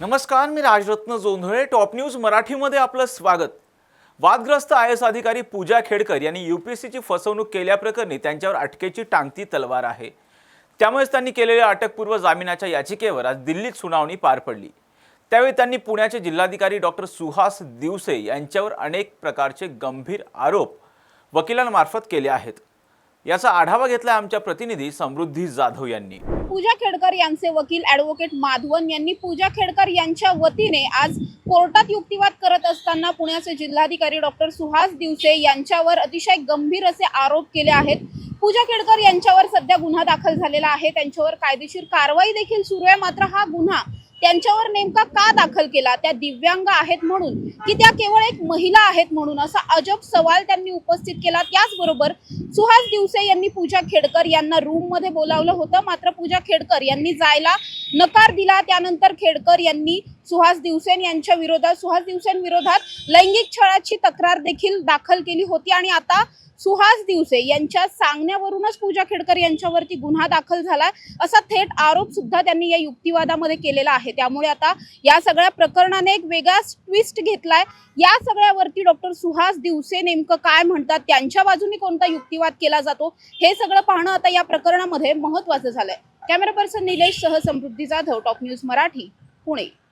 नमस्कार मी Rajratna Jondhale. Top news मराठीमध्ये आपलं स्वागत. वादग्रस्त आय एस अधिकारी पूजा खेडकर यांनी यू पी एस सीची फसवणूक केल्याप्रकरणी त्यांच्यावर अटकेची टांगती तलवार आहे. त्यामुळेच त्यांनी केलेल्या अटकपूर्व जामिनाच्या याचिकेवर आज दिल्लीत सुनावणी पार पडली. त्यावेळी त्यांनी पुण्याचे जिल्हाधिकारी डॉक्टर सुहास दिवसे यांच्यावर अनेक प्रकारचे गंभीर आरोप वकिलांमार्फत केले आहेत. याचा आढावा घेतला आमच्या प्रतिनिधी समृद्धी जाधव यांनी. पूजा खेडकर यांचे वकील ॲडव्होकेट माधवन यांनी पूजा खेडकर यांच्या वतीने आज कोर्टात युक्तिवाद करत असताना पुण्याचे जिल्हाधिकारी डॉक्टर सुहास दिवसे यांच्यावर अतिशय गंभीर असे आरोप केले आहेत. पूजा खेडकर यांच्यावर सध्या गुन्हा दाखल झालेला आहे. त्यांच्यावर कायदेशीर कारवाई देखील सुरू आहे. मात्र हा गुन्हा त्यांच्यावर नेमका का दाखल केला? त्या दिव्यांग आहेत म्हणून की त्या केवळ एक महिला आहेत म्हणून? असा अजब सवाल त्यांनी उपस्थित केला. त्याचबरोबर सुहास दिवसे यांनी पूजा खेडकर यांना रूममध्ये बोलावलं होतं. मात्र पूजा खेडकर यांनी जायला नकार दिला. त्यानंतर खेडकर यांनी सुहास दिवसेन यांच्या विरोधात सुहास दिवसेंविरोधात लैंगिक छळाची तक्रार देखील दाखल केली होती. आणि आता सुहास दिवसे यांच्या सांगण्यावरूनच पूजा खेडकर यांच्यावरती गुन्हा दाखल झाला असा थेट आरोप सुद्धा त्यांनी या युक्तिवादामध्ये केलेला आहे. त्यामुळे आता या सगळ्या प्रकरणाने एक वेगळा ट्विस्ट घेतलाय. या सगळ्यावरती डॉक्टर सुहास दिवसे नेमकं काय म्हणतात? त्यांच्या बाजूने कोणता युक्तिवाद केला जातो? हे सगळं पाहणं आता या प्रकरणामध्ये महत्वाचं झालंय. कॅमेरा पर्सन निलेश सह Samruddhi Jadhav top news Marathi Pune.